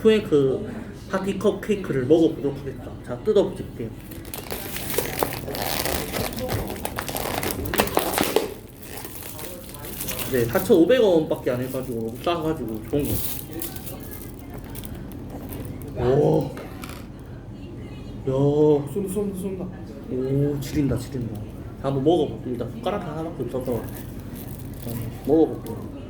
쿠에크 파티컵 케이크를 먹어보도록 하겠다. 자, 뜯어볼게요. 네, 4,500원밖에 안 해가지고 너무 싸가지고 좋은 거. 오, 야, 쏜다 쏜다 쏜다 오, 지린다, 지린다. 한번 먹어볼게요. 일단 숟가락 하나밖에 없어서 한번 먹어볼게요.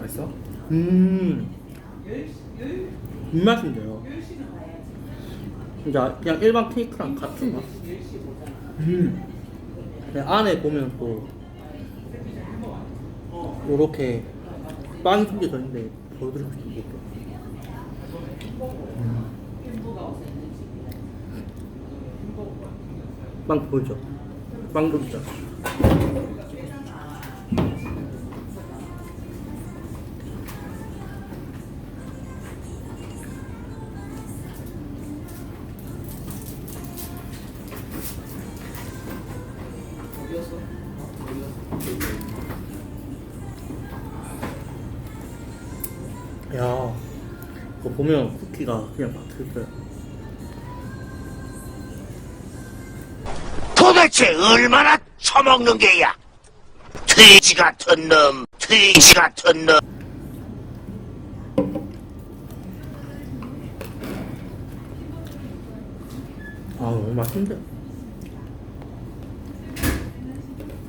맛있어? 음, 입맛인데요. 진짜 그냥 일반 케이크랑 같은 맛. 음, 안에 보면 또 요렇게 빵이 숨겨져 있는데 보여드리고 싶은 게빵 보이죠? 빵좀 있잖 야, 그거 보면 쿠키가 그냥 박혀있어요. 도대체 얼마나 처먹는 게야? 돼지 같은 놈, 돼지 같은 놈. 아, 너무 맛있는데?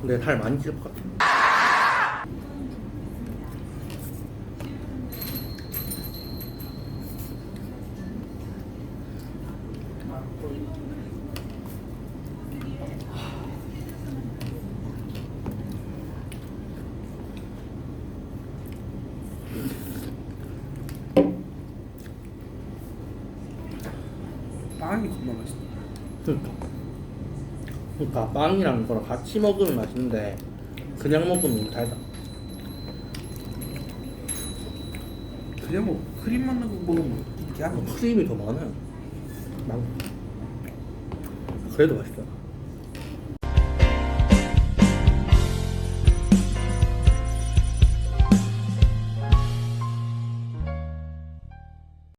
근데 살 많이 찔것 같아. 빵이 겁나 맛있다 그러니까. 그러니까 빵이랑 이거랑 같이 먹으면 맛있는데 그냥 먹으면 달다. 그냥 뭐 크림만 넣고 먹으면 이렇게 아, 하는 크림이 더 많아요. 망. 그래도 맛있다.